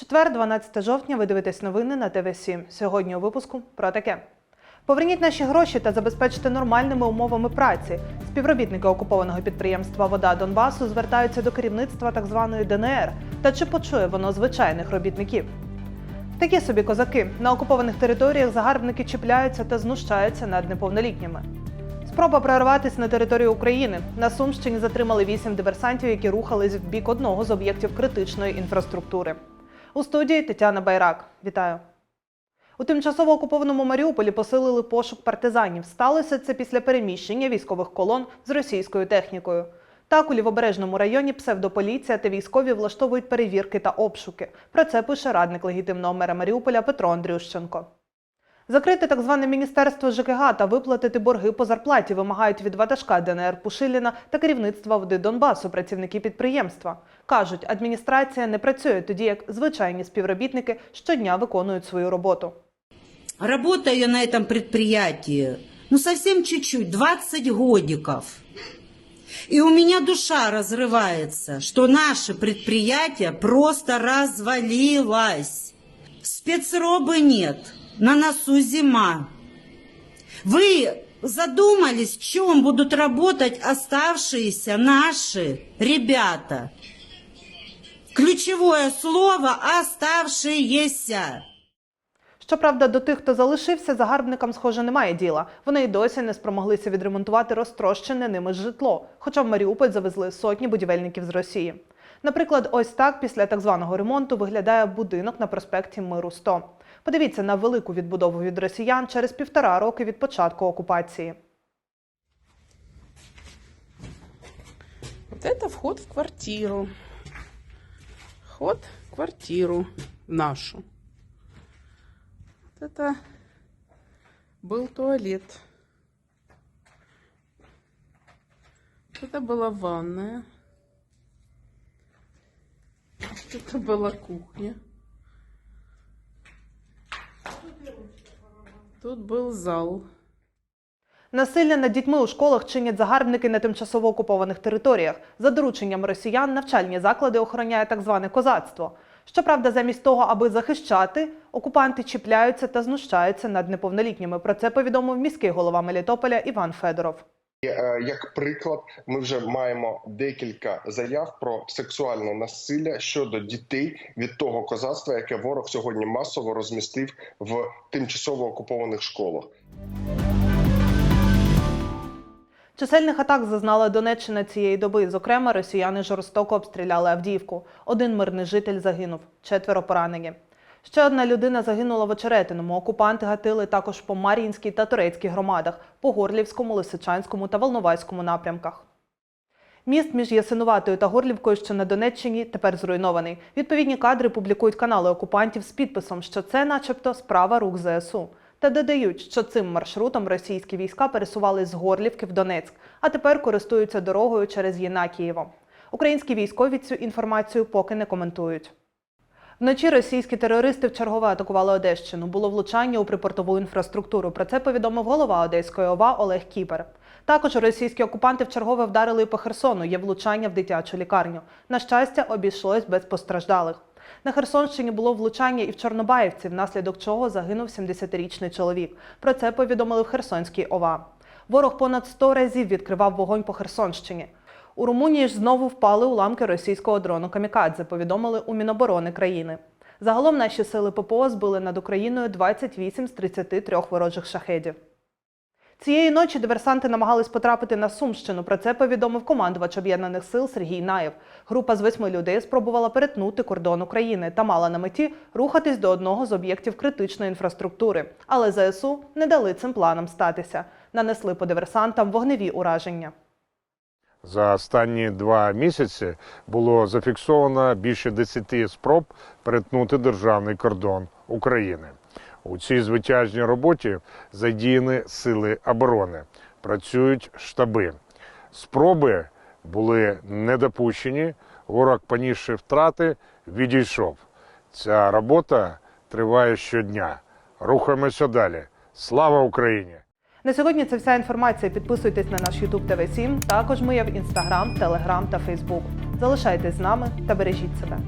Четвер, 12 жовтня, ви дивитесь новини на ТВ 7 Сьогодні у випуску про таке. Поверніть наші гроші та забезпечте нормальними умовами праці. Співробітники окупованого підприємства Вода Донбасу звертаються до керівництва так званої ДНР. Та чи почує воно звичайних робітників? Такі собі козаки на окупованих територіях загарбники чіпляються та знущаються над неповнолітніми. Спроба прорватися на територію України. На Сумщині затримали вісім диверсантів, які рухались в бік одного з об'єктів критичної інфраструктури. У студії Тетяна Байрак. Вітаю. У тимчасово окупованому Маріуполі посилили пошук партизанів. Сталося це після переміщення військових колон з російською технікою. Так, у лівобережному районі псевдополіція та військові влаштовують перевірки та обшуки. Про це пише радник легітимного мера Маріуполя Петро Андрющенко. Закрити так зване міністерство ЖКГ та виплатити борги по зарплаті вимагають від ватажка ДНР Пушиліна та керівництва води Донбасу працівники підприємства. Кажуть, адміністрація не працює тоді, як звичайні співробітники щодня виконують свою роботу. Работаю я на этом предприятии, ну совсем чуть-чуть, 20 годиков. И у меня душа разрывается, что наше предприятие просто развалилось. Спецробы нет, на носу зима. Вы задумались, в чем будут работать оставшиеся наши ребята? Ключевое слово «оставшиеся». Щоправда, до тих, хто залишився, загарбникам, схоже, немає діла. Вони й досі не спромоглися відремонтувати розтрощене ними житло, хоча в Маріуполь завезли сотні будівельників з Росії. Наприклад, ось так після так званого ремонту виглядає будинок на проспекті Миру 100. Подивіться на велику відбудову від росіян через півтора роки від початку окупації. Вот это вход в квартиру. Вход в квартиру нашу. Вот это был туалет. Вот это была ванная. Вот это была кухня. Тут був зал. Насилля над дітьми у школах чинять загарбники на тимчасово окупованих територіях. За дорученням росіян навчальні заклади охороняє так зване козацтво. Щоправда, замість того, аби захищати, окупанти чіпляються та знущаються над неповнолітніми. Про це повідомив міський голова Мелітополя Іван Федоров. Е, Як приклад, ми вже маємо декілька заяв про сексуальне насилля щодо дітей від того козацтва, яке ворог сьогодні масово розмістив в тимчасово окупованих школах. Чисельних атак зазнала Донеччина цієї доби. Зокрема, росіяни жорстоко обстріляли Авдіївку. Один мирний житель загинув, четверо поранені. Ще одна людина загинула в Очеретиному. Окупанти гатили також по Мар'їнській та Турецькій громадах, по Горлівському, Лисичанському та Волноваському напрямках. Міст між Ясинуватою та Горлівкою, що на Донеччині, тепер зруйнований. Відповідні кадри публікують канали окупантів з підписом, що це, начебто, справа рук ЗСУ. Та додають, що цим маршрутом російські війська пересувались з Горлівки в Донецьк, а тепер користуються дорогою через Єнакієво. Українські військові цю інформацію поки не коментують. Вночі російські терористи вчергове атакували Одещину. Було влучання у припортову інфраструктуру. Про це повідомив голова Одеської ОВА Олег Кіпер. Також російські окупанти вчергове вдарили і по Херсону. Є влучання в дитячу лікарню. На щастя, обійшлось без постраждалих. На Херсонщині було влучання і в Чорнобаївці, внаслідок чого загинув 70-річний чоловік. Про це повідомили в Херсонській ОВА. Ворог понад 100 разів відкривав вогонь по Херсонщині. У Румунії ж знову впали уламки російського дрону Камікадзе, повідомили у Міноборони країни. Загалом наші сили ППО збили над Україною 28 з 33 ворожих шахедів. Цієї ночі диверсанти намагались потрапити на Сумщину. Про це повідомив командувач об'єднаних сил Сергій Наєв. Група з восьми людей спробувала перетнути кордон України та мала на меті рухатись до одного з об'єктів критичної інфраструктури. Але ЗСУ не дали цим планам статися. Нанесли по диверсантам вогневі ураження. За останні два місяці було зафіксовано більше 10 спроб перетнути державний кордон України. У цій звитяжній роботі задіяні сили оборони, працюють штаби. Спроби були недопущені. Ворог, понісши втрати, відійшов. Ця робота триває щодня. Рухаємося далі. Слава Україні! На сьогодні це вся інформація. Підписуйтесь на наш YouTube TV 7 Також ми є в Instagram, Telegram та Facebook. Залишайтесь з нами та бережіть себе.